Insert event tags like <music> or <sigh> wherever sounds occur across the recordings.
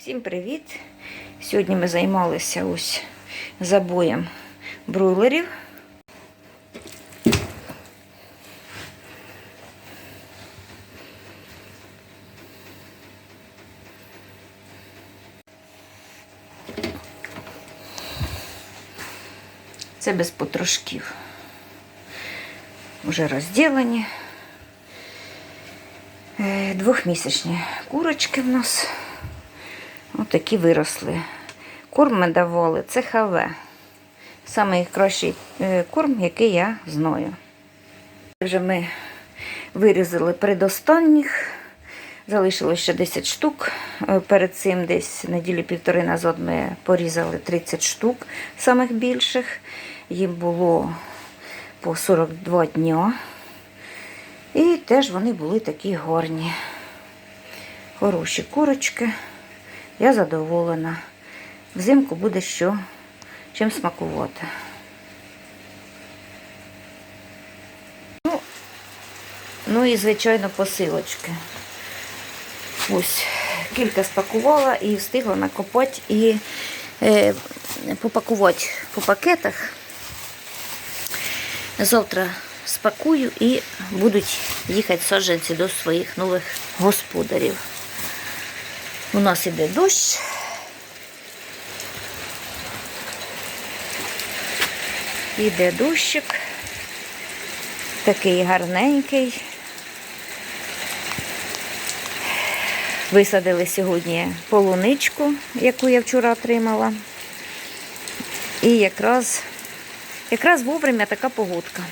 Всім привіт! Сьогодні ми займалися ось забоєм бройлерів. Це без потрошків. Вже розділені. Е, Двохмісячні курочки в нас. Ось такі виросли. Корм ми давали, це ХВ. Найкращий корм, який я знаю. Вже ми вирізали предостанніх. Залишилось ще 10 штук. Е, Перед цим десь неділі півтори назад ми порізали 30 штук самих більших. Їм було по 42 дня. І теж вони були такі гарні. Хороші курочки. Я задоволена. Взимку буде що чим смакувати. Ну, ну і, звичайно, посилочки. Ось, кілька спакувала і встигла накопати і е, попакувати по пакетах. Завтра спакую і будуть їхати саджанці до своїх нових господарів. У нас іде дощ. Іде дощик. Такий гарненький. Висадили сьогодні полуничку, яку я вчора отримала. І якраз, якраз вовремя така погодка.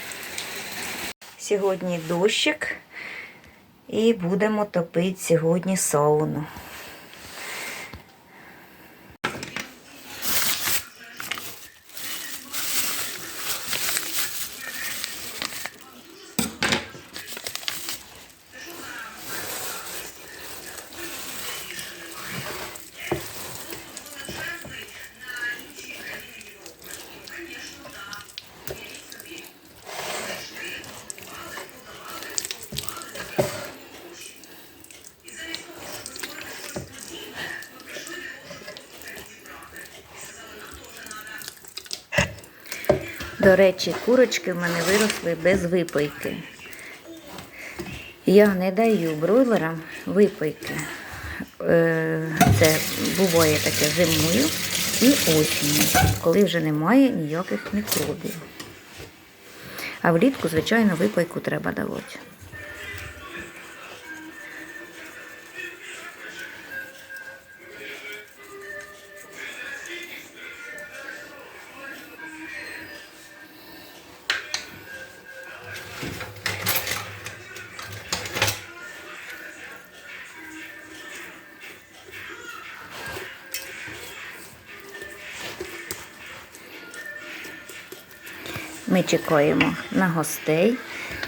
Сьогодні дощик. І будемо топити сьогодні сауну. До речі, курочки в мене виросли без випайки. Я не даю бройлерам випайки. Е, Це буває таке зимою і осінню, коли вже немає ніяких мікробів. А влітку, звичайно, випайку треба давати. Ми чекаємо на гостей.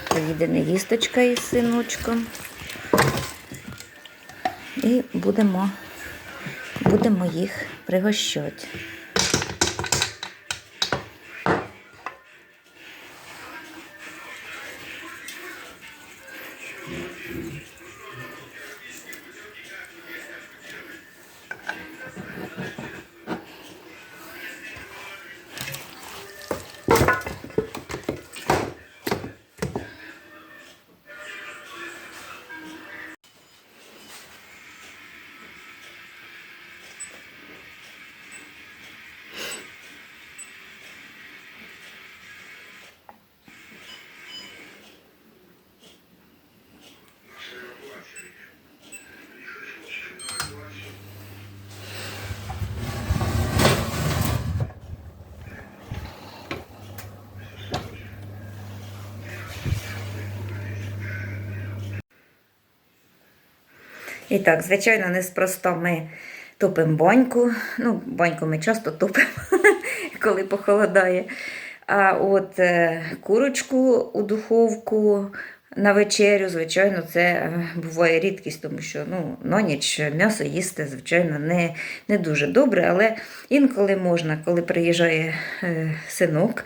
Поїде невісточка із синочком. І будемо, будемо їх пригощати. І так, звичайно, неспроста ми топимо баньку. Ну, баньку ми часто топимо, <laughs> коли похолодає. А от е, курочку у духовку на вечерю, звичайно, це е, буває рідкість, тому що ну, на ніч м'ясо їсти, звичайно, не, не дуже добре, але інколи можна, коли приїжджає е, синок.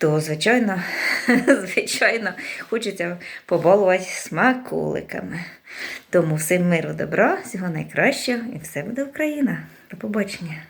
То, звичайно, <laughs> звичайно, хочеться побалувати смаколиками. Тому всім миру добра, всього найкращого і все буде Україна. До побачення.